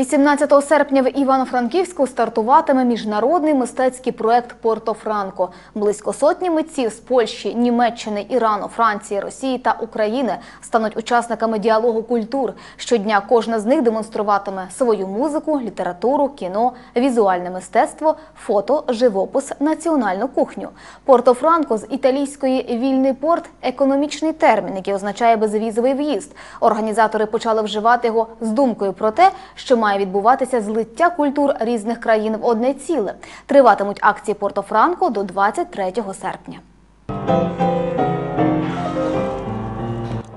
18 серпня в Івано-Франківську стартуватиме міжнародний мистецький проект Порто Франко. Близько сотні митців з Польщі, Німеччини, Ірану, Франції, Росії та України стануть учасниками діалогу культур. Щодня кожна з них демонструватиме свою музику, літературу, кіно, візуальне мистецтво, фото, живопис, національну кухню. Порто Франко з італійської вільний порт економічний термін, який означає безвізовий в'їзд. Організатори почали вживати його з думкою про те, що має відбуватися злиття культур різних країн в одне ціле. Триватимуть акції Порто Франко до 23 серпня.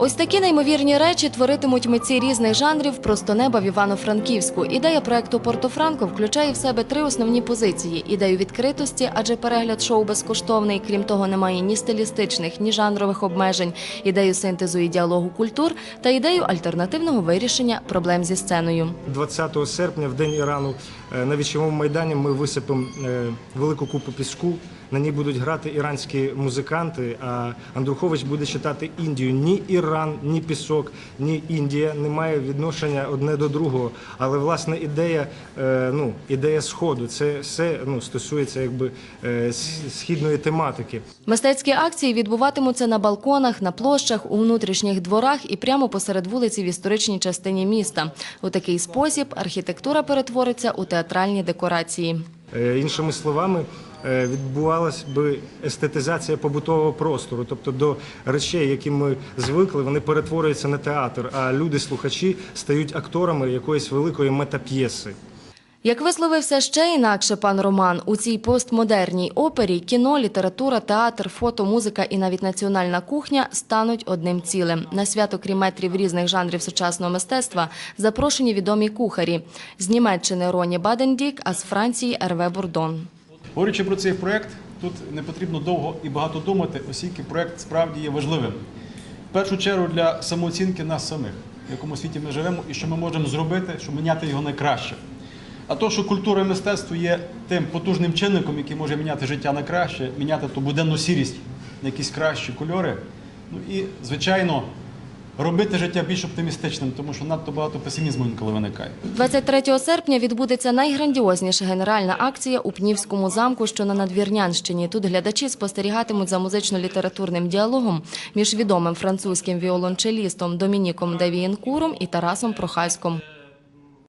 Ось такі неймовірні речі творитимуть митці різних жанрів просто неба в Івано-Франківську. Ідея проекту Порто-Франко включає в себе три основні позиції: ідею відкритості, адже перегляд шоу безкоштовний. Крім того, немає ні стилістичних, ні жанрових обмежень, ідею синтезу і діалогу культур та ідею альтернативного вирішення проблем зі сценою. 20 серпня, в день Ірану, е, на вічовому майдані ми висипемо е, велику купу піску. На ній будуть грати іранські музиканти. А Андрухович буде читати Індію. Ні Іран, ні пісок, ні Індія не має відношення одне до другого. Але власне ідея, е, ну ідея сходу, це все ну стосується якби е, східної тематики. Мистецькі акції відбуватимуться на балконах, на площах, у внутрішніх дворах і прямо посеред вулиці в історичній частині міста. У такий спосіб архітектура перетвориться у театральні декорації. Е, Іншими словами, е, відбувалась би естетизація побутового простору, тобто до речей, які ми звикли, вони перетворюються на театр, а люди-слухачі стають акторами якоїсь великої метап'єси. Як висловився ще інакше пан Роман, у цій постмодерній опері кіно, література, театр, фото, музика і навіть національна кухня стануть одним цілим. На свято, крім метрів різних жанрів сучасного мистецтва, запрошені відомі кухарі з Німеччини Роні Бадендік, а з Франції Ерве Бурдон. Говорячи про цей проект, тут не потрібно довго і багато думати, оскільки проект справді є важливим. В першу чергу для самооцінки нас самих, в якому світі ми живемо і що ми можемо зробити, щоб міняти його на краще. А то, що культура і мистецтво є тим потужним чинником, який може міняти життя на краще, міняти ту буденну сірість на якісь кращі кольори. Ну і, звичайно, робити життя більш оптимістичним, тому що надто багато песимізму інколи виникає. 23 серпня відбудеться найграндіозніша генеральна акція у Пнівському замку, що на Надвірнянщині. Тут глядачі спостерігатимуть за музично-літературним діалогом між відомим французьким віолончелістом Домініком Девієнкуром і Тарасом Прохаськом.